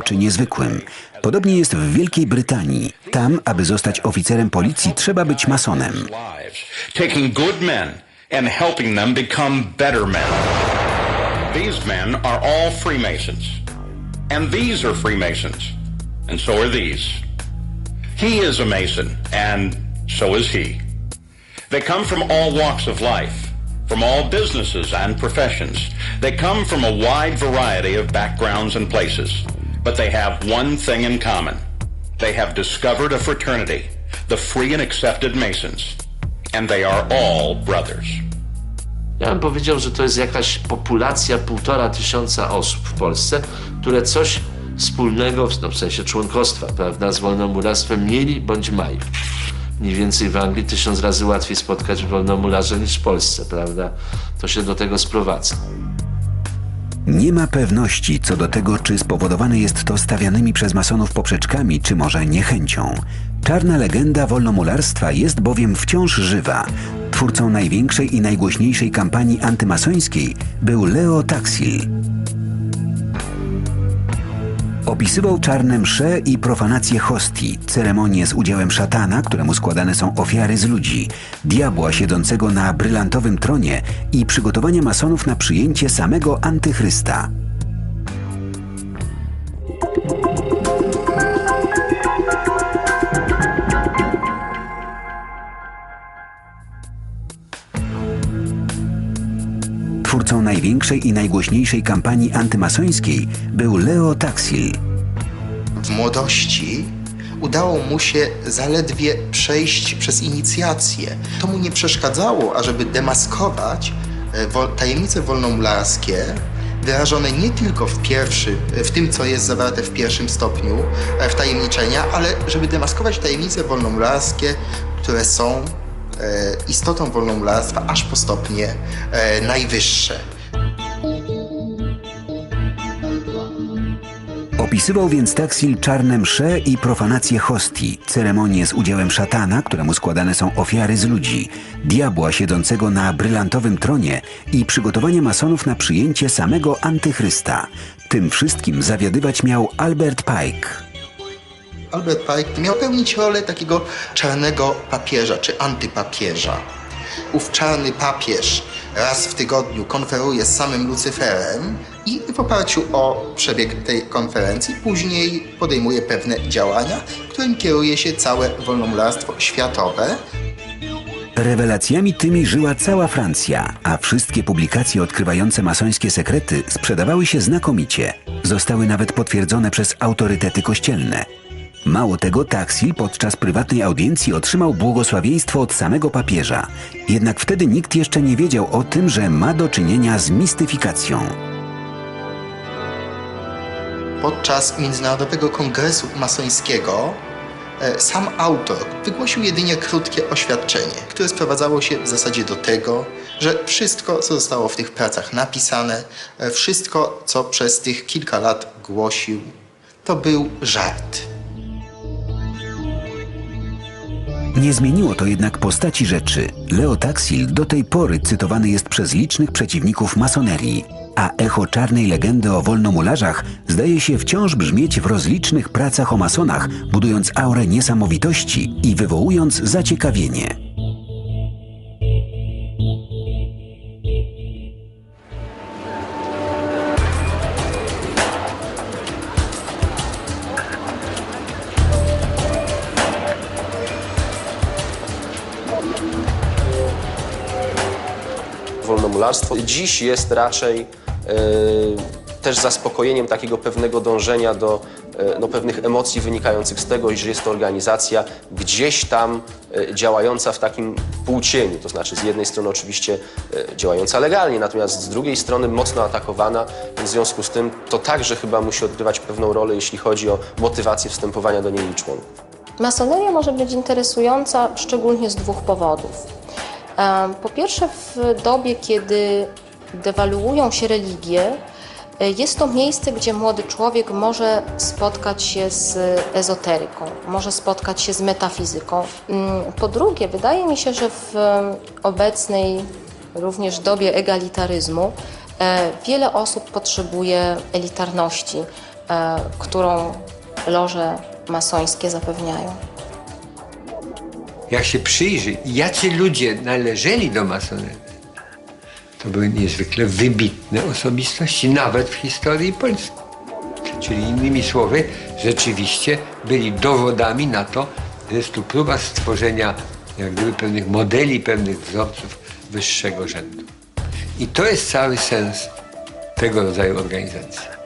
czy niezwykłym. Podobnie jest w Wielkiej Brytanii. Tam, aby zostać oficerem policji, trzeba być masonem. a. They come from all walks of life, from all businesses and professions. They come from a wide variety of backgrounds and places, but they have one thing in common. They have discovered a fraternity, the free and accepted Masons, and they are all brothers. Ja bym powiedział, że to jest jakaś populacja półtora tysiąca osób w Polsce, które coś wspólnego, no w sensie członkostwa, prawda, z wolnomularstwem mieli bądź mają. Mniej więcej w Anglii tysiąc razy łatwiej spotkać wolnomularza niż w Polsce, prawda? To się do tego sprowadza. Nie ma pewności co do tego, czy spowodowane jest to stawianymi przez masonów poprzeczkami, czy może niechęcią. Czarna legenda wolnomularstwa jest bowiem wciąż żywa. Twórcą największej i najgłośniejszej kampanii antymasońskiej był Leo Taxil. Opisywał czarne msze i profanację hostii, ceremonię z udziałem szatana, któremu składane są ofiary z ludzi, diabła siedzącego na brylantowym tronie i przygotowania masonów na przyjęcie samego antychrysta. Największej i najgłośniejszej kampanii antymasońskiej był Leo Taxil. w młodości udało mu się zaledwie przejść przez inicjację. To mu nie przeszkadzało, ażeby demaskować e, tajemnice wolnomularskie, wyrażone nie tylko w, pierwszy, w tym, co jest zawarte w pierwszym stopniu e, wtajemniczenia, ale żeby demaskować tajemnice wolnomularskie, które są e, istotą wolnomularstwa aż po stopnie najwyższe. Opisywał więc Taxil czarne msze i profanację hostii, ceremonię z udziałem szatana, któremu składane są ofiary z ludzi, diabła siedzącego na brylantowym tronie i przygotowanie masonów na przyjęcie samego antychrysta. Tym wszystkim zawiadywać miał Albert Pike. Albert Pike miał pełnić rolę takiego czarnego papieża czy antypapieża. Ów czarny papież raz w tygodniu konferuje z samym Lucyferem i w oparciu o przebieg tej konferencji później podejmuje pewne działania, którym kieruje się całe wolnomularstwo światowe. Rewelacjami tymi żyła cała Francja, a wszystkie publikacje odkrywające masońskie sekrety sprzedawały się znakomicie. Zostały nawet potwierdzone przez autorytety kościelne. Mało tego, Taxil podczas prywatnej audiencji otrzymał błogosławieństwo od samego papieża. Jednak wtedy nikt jeszcze nie wiedział o tym, że ma do czynienia z mistyfikacją. Podczas Międzynarodowego Kongresu Masońskiego e, sam autor wygłosił jedynie krótkie oświadczenie, które sprowadzało się w zasadzie do tego, że wszystko, co zostało w tych pracach napisane, e, wszystko, co przez tych kilka lat głosił, to był żart. Nie zmieniło to jednak postaci rzeczy. Leo Taxil do tej pory cytowany jest przez licznych przeciwników masonerii, a echo czarnej legendy o wolnomularzach zdaje się wciąż brzmieć w rozlicznych pracach o masonach, budując aurę niesamowitości i wywołując zaciekawienie. Dziś jest raczej e, też zaspokojeniem takiego pewnego dążenia do e, no, pewnych emocji wynikających z tego, że jest to organizacja gdzieś tam e, działająca w takim półcieniu. To znaczy z jednej strony oczywiście działająca legalnie, natomiast z drugiej strony mocno atakowana. W związku z tym to także chyba musi odgrywać pewną rolę, jeśli chodzi o motywację wstępowania do niej członków. Masoneria może być interesująca szczególnie z dwóch powodów. Po pierwsze, w dobie, kiedy dewaluują się religie, e, jest to miejsce, gdzie młody człowiek może spotkać się z ezoteryką, może spotkać się z metafizyką. Mm, Po drugie, wydaje mi się, że w obecnej również dobie egalitaryzmu e, wiele osób potrzebuje elitarności, e, którą loże masońskie zapewniają. Jak się przyjrzy, jacy ludzie należeli do masonerii, to były niezwykle wybitne osobistości, nawet w historii Polski. Czyli innymi słowy, rzeczywiście byli dowodami na to, że jest tu próba stworzenia jak gdyby pewnych modeli, pewnych wzorców wyższego rzędu. I to jest cały sens tego rodzaju organizacji.